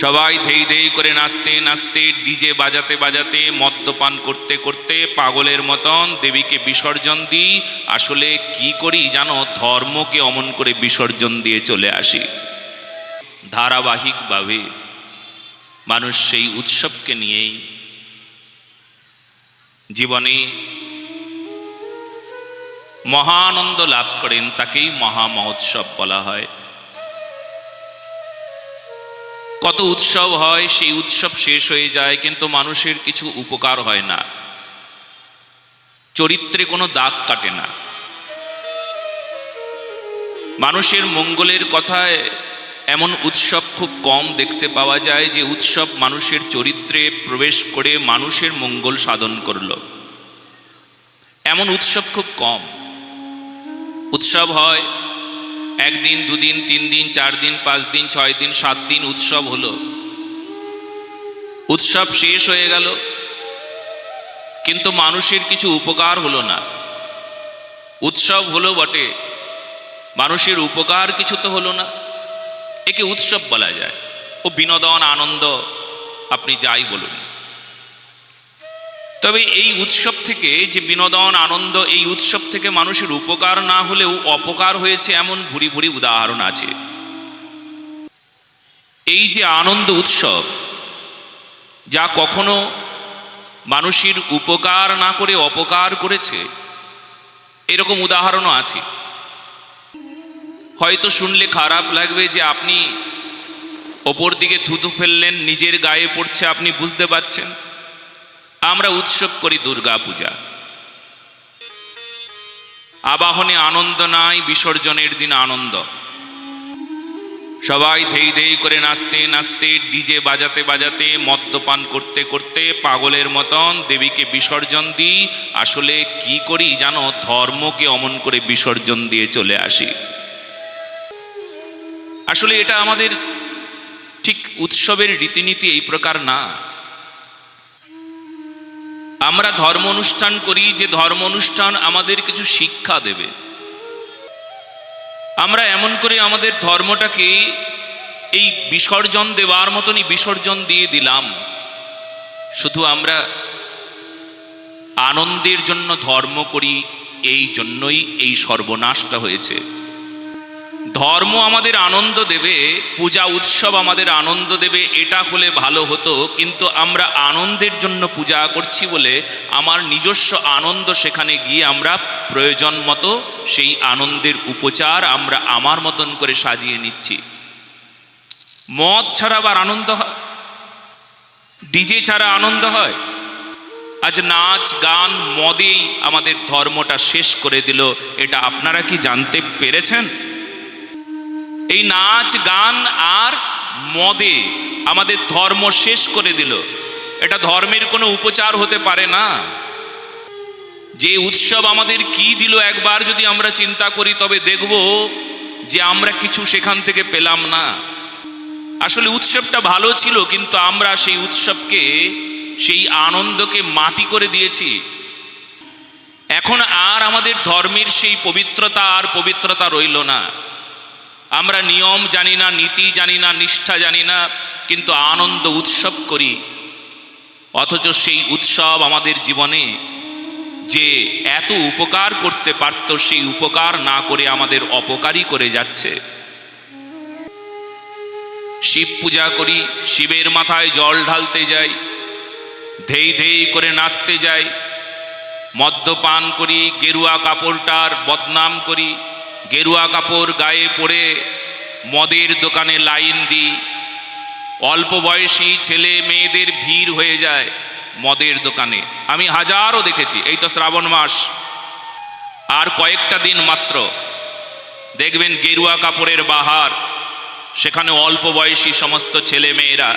সবাই ধেই ধেই করে নাচতে নাচতে, ডিজে বাজাতে বাজাতে, মদ্যপান করতে করতে পাগলের মতন দেবীকে বিসর্জন দিই। আসলে কি করি জানো? ধর্মকে অমন করে বিসর্জন দিয়ে চলে আসি। ধারাবাহিকভাবে মানুষ সেই উৎসবকে নিয়েই জীবনে মহানন্দ লাভ করেন, তাকেই মহা মহোৎসব বলা হয়। কত উৎসব হয়, সেই উৎসব শেষ হয়ে যায়, কিন্তু মানুষের কিছু উপকার হয় না। চরিত্রে কোনো দাগ কাটে না। মানুষের মঙ্গলের কথায় এমন উৎসব খুব কম দেখতে পাওয়া যায়, যে উৎসব মানুষের চরিত্রে প্রবেশ করে মানুষের মঙ্গল সাধন করল। এমন উৎসব খুব কম। উৎসব হয় একদিন, দুদিন তিন দিন চার দিন পাঁচ দিন ছয় দিন সাত দিন উৎসব হলো। উৎসব শেষ হয়ে গেল, কিন্তু মানুষের কিছু উপকার হলো না। উৎসব হলো বটে, মানুষের উপকার কিছু তো হলো না। একে উৎসব বলা যায়। ও বিনোদন, আনন্দ, আপনি যাই বলুন। তবে এই উৎসব থেকে যে বিনোদন, আনন্দ, এই উৎসব থেকে মানুষের উপকার না হলেও অপকার হয়েছে এমন ভুরি ভুরি উদাহরণ আছে। এই যে আনন্দ উৎসব, যা কখনো মানুষের উপকার না করে অপকার করেছে, এরকম উদাহরণও আছে। হয়তো শুনলে খারাপ লাগবে যে আপনি ওপর দিকে থুতু ফেললেন, নিজের গায়ে পড়ছে, আপনি বুঝতে পারছেন। আমরা উৎসব করি দুর্গা পূজা। আবাহনে আনন্দ নাই, বিসর্জনের দিন আনন্দ। সবাই ধেই ধেই করে নাচতে নাচতে, ডিজে বাজাতে বাজাতে, মদ্যপান করতে করতে পাগলের মতন দেবীকে বিসর্জন দিই। আসলে কি করি জানো, ধর্মকে অমন করে বিসর্জন দিয়ে চলে আসি। আসলে এটা আমাদের ঠিক উৎসবের রীতিনীতি এই প্রকার না। আমরা ধর্ম অনুষ্ঠান করি যে ধর্ম অনুষ্ঠান আমাদের কিছু শিক্ষা দেবে। আমরা এমন করে আমাদের ধর্মটাকে এই বিসর্জন দেওয়ার মতনই বিসর্জন দিয়ে দিলাম। শুধু আমরা আনন্দের জন্য ধর্ম করি, এই জন্যই এই সর্বনাশটা হয়েছে। ধর্ম আমাদের আনন্দ দেবে, পূজা উৎসব আমাদের আনন্দ দেবে, এটা হলে ভালো হতো। কিন্তু আমরা আনন্দের জন্য পূজা করছি বলে আমার নিজস্ব আনন্দ সেখানে গিয়ে আমরা প্রয়োজন মতো সেই আনন্দের উপচার আমরা আমার মতন করে সাজিয়ে নিচ্ছি। মদ ছাড়া আবার আনন্দ হয়? ডিজে ছাড়া আনন্দ হয়? আজ নাচ, গান, মদেই আমাদের ধর্মটা শেষ করে দিল, এটা আপনারা কি জানতে পেরেছেন? এই নাচ, গান আর মদে আমাদের ধর্ম শেষ করে দিল। এটা ধর্মের কোনো উপচার হতে পারে না। যে উৎসব আমাদের কি দিল একবার যদি আমরা চিন্তা করি, তবে দেখব যে আমরা কিছু সেখান থেকে পেলাম না। আসলে উৎসবটা ভালো ছিল, কিন্তু আমরা সেই উৎসবকে, সেই আনন্দকে মাটি করে দিয়েছি। এখন আর আমাদের ধর্মের সেই পবিত্রতা আর পবিত্রতা রইল না। আমরা নিয়ম জানি না, নীতি জানি না, নিষ্ঠা জানি না, কিন্তু আনন্দ উৎসব করি। অথচ সেই উৎসব আমাদের জীবনে যে এত উপকার করতে পারত, সেই উপকার না করে আমাদের অপকারই করে যাচ্ছে। শিব পূজা করি, শিবের মাথায় জল ঢালতে যাই, ধেই ধেই করে নাচতে যাই, মদ্যপান করি, গেরুয়া কাপড়টার বদনাম করি গেরুয়া কাপড় গায়ে পরে মদের দোকানে লাইন দিই। অল্প বয়সী ছেলে মেয়েদের ভিড় হয়ে যায় মদের দোকানে। আমি হাজারও দেখেছি এই তো শ্রাবণ মাস। আর কয়েকটা দিন মাত্র। দেখবেন গেরুয়া কাপড়ের বাহার। সেখানে অল্প বয়সী সমস্ত ছেলে মেয়েরা